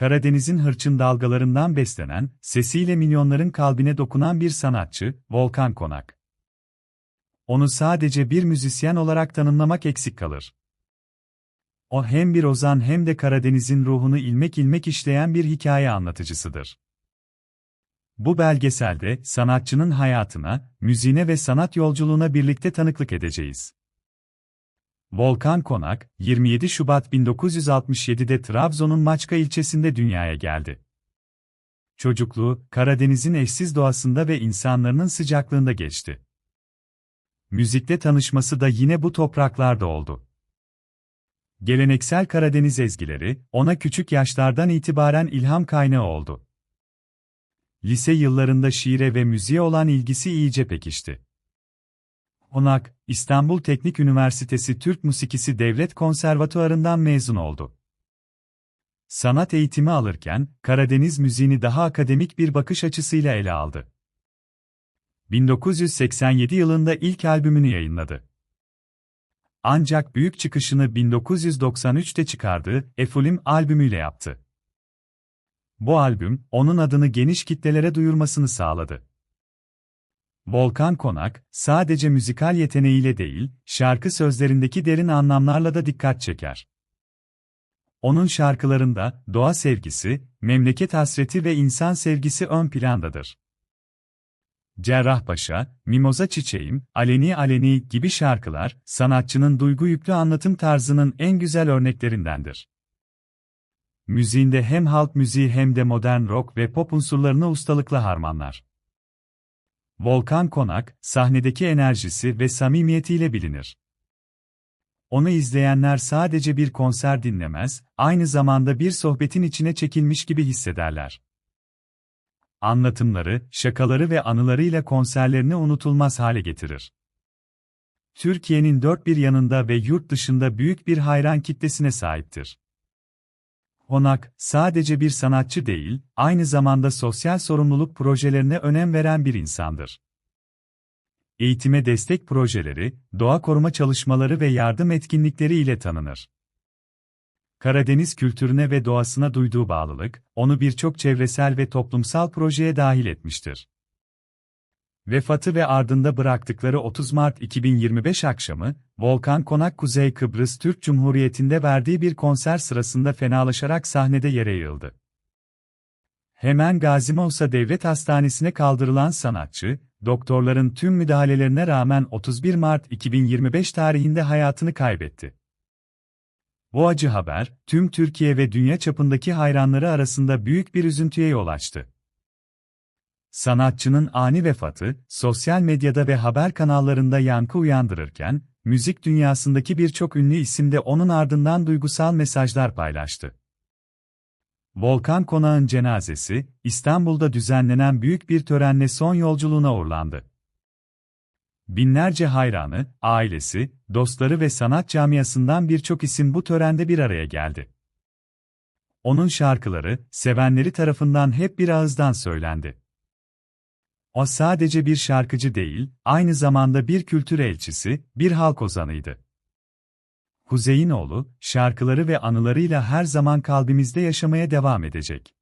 Karadeniz'in hırçın dalgalarından beslenen, sesiyle milyonların kalbine dokunan bir sanatçı, Volkan Konak. Onu sadece bir müzisyen olarak tanımlamak eksik kalır. O hem bir ozan hem de Karadeniz'in ruhunu ilmek ilmek işleyen bir hikaye anlatıcısıdır. Bu belgeselde sanatçının hayatına, müziğine ve sanat yolculuğuna birlikte tanıklık edeceğiz. Volkan Konak, 27 Şubat 1967'de Trabzon'un Maçka ilçesinde dünyaya geldi. Çocukluğu, Karadeniz'in eşsiz doğasında ve insanların sıcaklığında geçti. Müzikte tanışması da yine bu topraklarda oldu. Geleneksel Karadeniz ezgileri, ona küçük yaşlardan itibaren ilham kaynağı oldu. Lise yıllarında şiire ve müziğe olan ilgisi iyice pekişti. Onak, İstanbul Teknik Üniversitesi Türk Musikisi Devlet Konservatuarı'ndan mezun oldu. Sanat eğitimi alırken, Karadeniz müziğini daha akademik bir bakış açısıyla ele aldı. 1987 yılında ilk albümünü yayınladı. Ancak büyük çıkışını 1993'te çıkardığı Efulim albümüyle yaptı. Bu albüm, onun adını geniş kitlelere duyurmasını sağladı. Volkan Konak, sadece müzikal yeteneğiyle değil, şarkı sözlerindeki derin anlamlarla da dikkat çeker. Onun şarkılarında doğa sevgisi, memleket hasreti ve insan sevgisi ön plandadır. Cerrahpaşa, Mimoza Çiçeğim, Aleni Aleni gibi şarkılar, sanatçının duygu yüklü anlatım tarzının en güzel örneklerindendir. Müziğinde hem halk müziği hem de modern rock ve pop unsurlarını ustalıkla harmanlar. Volkan Konak, sahnedeki enerjisi ve samimiyetiyle bilinir. Onu izleyenler sadece bir konser dinlemez, aynı zamanda bir sohbetin içine çekilmiş gibi hissederler. Anlatımları, şakaları ve anılarıyla konserlerini unutulmaz hale getirir. Türkiye'nin dört bir yanında ve yurt dışında büyük bir hayran kitlesine sahiptir. Honak, sadece bir sanatçı değil, aynı zamanda sosyal sorumluluk projelerine önem veren bir insandır. Eğitime destek projeleri, doğa koruma çalışmaları ve yardım etkinlikleri ile tanınır. Karadeniz kültürüne ve doğasına duyduğu bağlılık, onu birçok çevresel ve toplumsal projeye dahil etmiştir. Vefatı ve ardında bıraktıkları 30 Mart 2025 akşamı, Volkan Konak Kuzey Kıbrıs Türk Cumhuriyeti'nde verdiği bir konser sırasında fenalaşarak sahnede yere yığıldı. Hemen Gazi Devlet Hastanesi'ne kaldırılan sanatçı, doktorların tüm müdahalelerine rağmen 31 Mart 2025 tarihinde hayatını kaybetti. Bu acı haber, tüm Türkiye ve dünya çapındaki hayranları arasında büyük bir üzüntüye yol açtı. Sanatçının ani vefatı, sosyal medyada ve haber kanallarında yankı uyandırırken, müzik dünyasındaki birçok ünlü isim de onun ardından duygusal mesajlar paylaştı. Volkan Konağ'ın cenazesi, İstanbul'da düzenlenen büyük bir törenle son yolculuğuna uğurlandı. Binlerce hayranı, ailesi, dostları ve sanat camiasından birçok isim bu törende bir araya geldi. Onun şarkıları, sevenleri tarafından hep bir ağızdan söylendi. O sadece bir şarkıcı değil, aynı zamanda bir kültür elçisi, bir halk ozanıydı. Kuzey'in oğlu, şarkıları ve anılarıyla her zaman kalbimizde yaşamaya devam edecek.